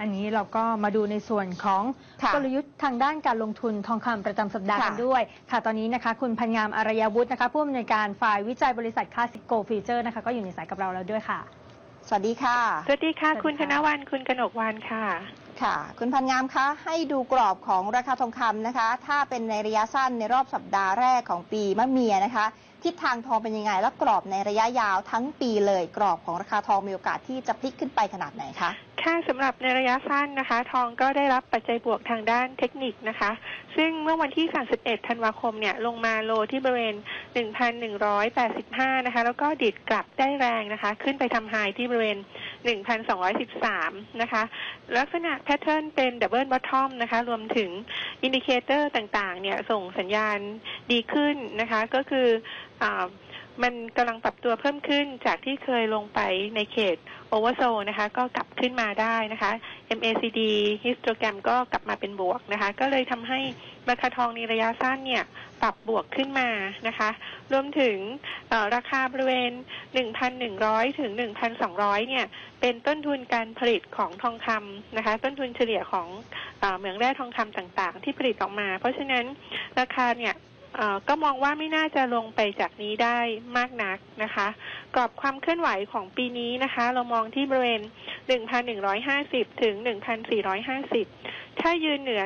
อันนี้เราก็มาดูในส่วนของค่ะกลยุทธ์ทางด้านการลงทุนทองคำประจำสัปดาห์ค่ะกันด้วย ค่ะตอนนี้นะคะ คุณพันงามอารยาวุฒินะคะผู้อำนวยการฝ่ายวิจัยบริษัทคลาสสิโกฟีเจอร์นะคะ ก็อยู่ในสายกับเราแล้วด้วยค่ะ สวัสดีค่ะ สวัสดีค่ะ สวัสดีคุณค่ะธนวันคุณกนกวันค่ะ ค่ะ คุณพันงามคะ ให้ดูกรอบของราคาทองคำนะคะ ถ้าเป็นในระยะสั้นในรอบสัปดาห์แรกของปีมะเมียนะคะ ทิศทางทองเป็นยังไง และกรอบในระยะยาวทั้งปีเลย กรอบของราคาทองมีโอกาสที่จะพลิกขึ้นไปขนาดไหนคะ ค่ะสำหรับในระยะสั้นนะคะ ทองก็ได้รับปัจจัยบวกทางด้านเทคนิคนะคะ ซึ่งเมื่อวันที่ 31 ธันวาคมเนี่ยลงมาโลที่บริเวณ 1,185 นะคะ แล้วก็ดิดกลับได้แรงนะคะ ขึ้นไปทำไฮที่บริเวณ 1,213 นะคะ ลักษณะแพทเทิร์นเป็นดับเบิลบอททอมนะคะ รวมถึงอินดิเคเตอร์ต่างๆ เนี่ยส่งสัญญาณดีขึ้นนะคะ ก็คืออ มันกำลังปรับตัวเพิ่มขึ้นจากที่เคยลงไปในเขตโอเวอร์โซนะคะ ก็กลับขึ้นมาได้นะคะ MACD histogram ก็กลับมาเป็นบวกนะคะ ก็เลยทำให้ราคาทองในระยะสั้นเนี่ย ปรับบวกขึ้นมานะคะ รวมถึงราคาบริเวณ 1,100 ถึง 1,200 เนี่ย เป็นต้นทุนการผลิตของทองคำนะคะ ต้นทุนเฉลี่ยของเหมืองแร่ทองคำต่างๆ ที่ผลิตออกมา เพราะฉะนั้นราคาเนี่ย ก็มองว่าไม่น่าจะลงไปจากนี้ได้มากนักนะคะ กรอบความเคลื่อนไหวของปีนี้นะคะ เรามองที่บริเวณ 1,150 ถึง 1,450 ถ้ายืนเหนือ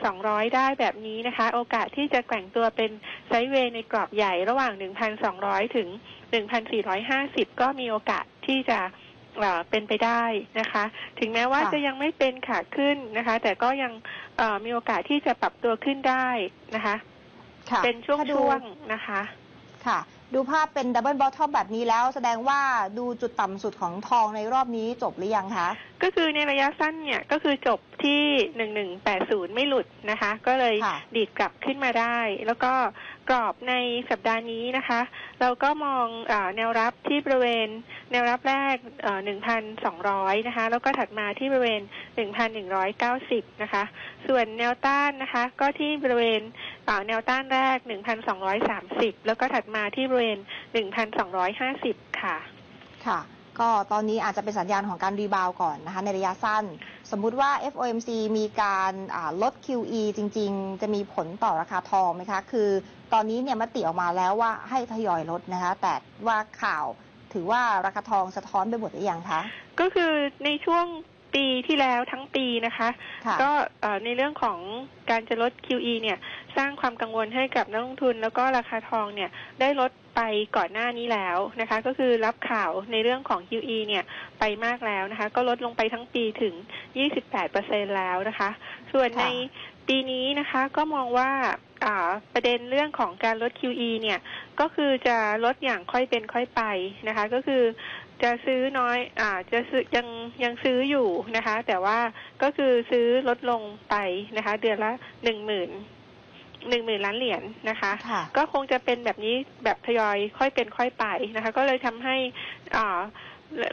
1,200 ได้แบบนี้นะคะ โอกาสที่จะแกว่งตัวเป็นไซด์เวย์ในกรอบใหญ่ระหว่าง 1,200 ถึง 1,450 ก็มีโอกาสที่จะเอ่อเป็นไปได้นะคะ ถึงแม้ว่าค่ะจะยังไม่เป็นขาขึ้นนะคะ แต่ก็ยังเอ่อมีโอกาสที่จะปรับตัวขึ้นได้นะคะค่ะ เป็นช่ถ้าดูวงๆนะคะ ค่ะดูภาพเป็นดับเบิลบอททอมแบบนี้แล้ว แสดงว่าดูจุดต่ำสุดของทองในรอบนี้จบหรือยังคะ ก็คือในระยะสั้นเนี่ยก็คือจบที่1180ไม่หลุดนะคะ ก็เลยค่ะ ดีดกลับขึ้นมาได้ แล้วก็กรอบในสัปดาห์นี้นะคะ เราก็มองอาแนวรับที่บริเวณแนวรับแรกเอ่อ1,200นะคะ แล้วก็ถัดมาที่บริเวณ1,190นะคะ ส่วนแนวต้านนะคะ ก็ที่บริเวณอ่าแนวต้านแรก1,230แล้วก็ถัดมาที่บริเวณ1,250 ค่ะ ค่ะ ก็ตอนนี้อาจจะเป็นสัญญาณของการรีบาวด์ก่อนนะคะในระยะสั้น สมมุติว่า FOMC มีการอ่าลด QE จริง ๆ จะมีผลต่อราคาทองไหมคะ คือตอนนี้เนี่ยมติออกมาแล้วว่าให้ทยอยลดนะคะ แต่ว่าข่าวถือว่าราคาทองสะท้อนไปหมดหรือยังคะ ก็คือในช่วง ปีที่แล้วทั้งปีนะคะค่ะก็เอ่อในเรื่องของการจะลด QE เนี่ยสร้างความกังวลให้กับนักลงทุน แล้วก็ราคาทองเนี่ยได้ลดไปก่อนหน้านี้แล้วนะคะ ก็คือรับข่าวในเรื่องของ QE เนี่ยไปมากแล้วนะคะ ก็ลดลงไปทั้งปีถึง 28%แล้วนะคะ ส่วนค่ะในปีนี้นะคะก็มองว่าอ่าประเด็นเรื่องของการลด QE เนี่ยก็คือจะลดอย่างค่อยเป็นค่อยไปนะคะ ก็คือจะซื้อน้อยอ่าจะซื้อยังยังซื้ออยู่นะคะ แต่ว่าก็คือซื้อลดลงไปนะคะ เดือนละหนึ่งหมื่นหนึ่งหมื่นล้านเหรียญนะคะค่ะก็คงจะเป็นแบบนี้แบบทยอยค่อยเป็นค่อยไปนะคะ ก็เลยทำให้อ่า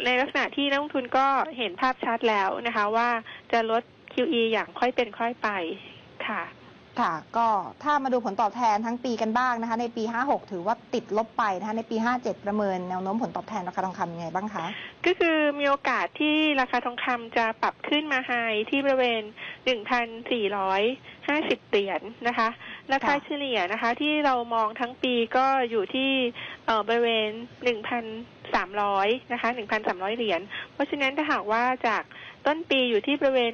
ในลักษณะที่นักลงทุนก็เห็นภาพชัดแล้วนะคะ ว่าจะลด QE อย่างค่อยเป็นค่อยไปค่ะ ค่ะ ก็ถ้ามาดูผลตอบแทนทั้งปีกันบ้างนะคะ ในปี 56 ถือว่าติดลบไปนะคะในปี 57 ประเมินแนวโน้มผลตอบแทนราคาทองคำยังไงบ้างคะ ก็คือมีโอกาสที่ราคาทองคำจะปรับขึ้นมาไฮที่บริเวณ 1,450เหรียญนะคะ ราคาค่ะเฉลี่ยนะคะ ที่เรามองทั้งปีก็อยู่ที่เอ่อบริเวณ1,300นะคะ1,300เหรียญ เพราะฉะนั้นถ้าหากว่าจากต้นปีอยู่ที่บริเวณ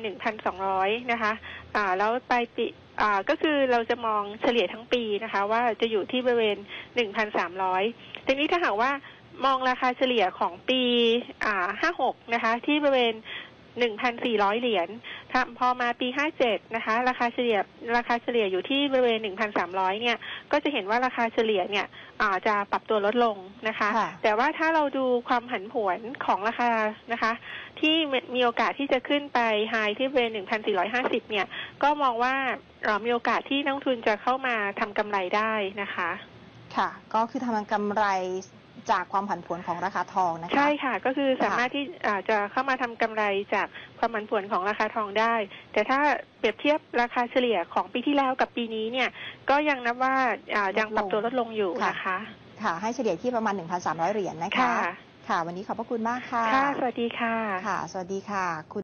1,200นะคะอ่าแล้วปลายปีอ่าก็คือเราจะมองเฉลี่ยทั้งปีนะคะ ว่าจะอยู่ที่บริเวณ1,300ทีนี้ถ้าหากว่ามองราคาเฉลี่ยของปีอ่า56นะคะ ที่บริเวณ1,400เหรียญ ถ้าพอมาปี 57 นะคะ ราคาเฉลี่ยราคาเฉลี่ยอยู่ที่บริเวณ 1,300 เนี่ย ก็จะเห็นว่าราคาเฉลี่ยเนี่ยอ่าจะปรับตัวลดลงนะคะค่ะแต่ว่าถ้าเราดูความผันผวนของราคานะคะ ที่มีโอกาสที่จะขึ้นไปไฮที่บริเวณ 1,450 เนี่ย ก็มองว่าเอ่อมีโอกาสที่นักลงทุนจะเข้ามาทำกำไรได้นะคะ ค่ะ ก็คือทำกำไร จากความผันผวนของราคาทองนะคะ ใช่ค่ะ ก็คือสามารถที่อ่าจะเข้ามาทำกำไรจากความผันผวนของราคาทองได้ แต่ถ้าเปรียบเทียบราคาเฉลี่ยของปีที่แล้วกับปีนี้เนี่ยก็ยังนับว่าอ่ายังปรับตัวลดลงอยู่นะคะ ค่ะ ให้เฉลี่ยที่ประมาณ 1,300 เหรียญนะคะ ค่ะค่ะวันนี้ขอบพระคุณมากค่ะ ค่ะ สวัสดีค่ะ ค่ะ สวัสดีค่ะคุณ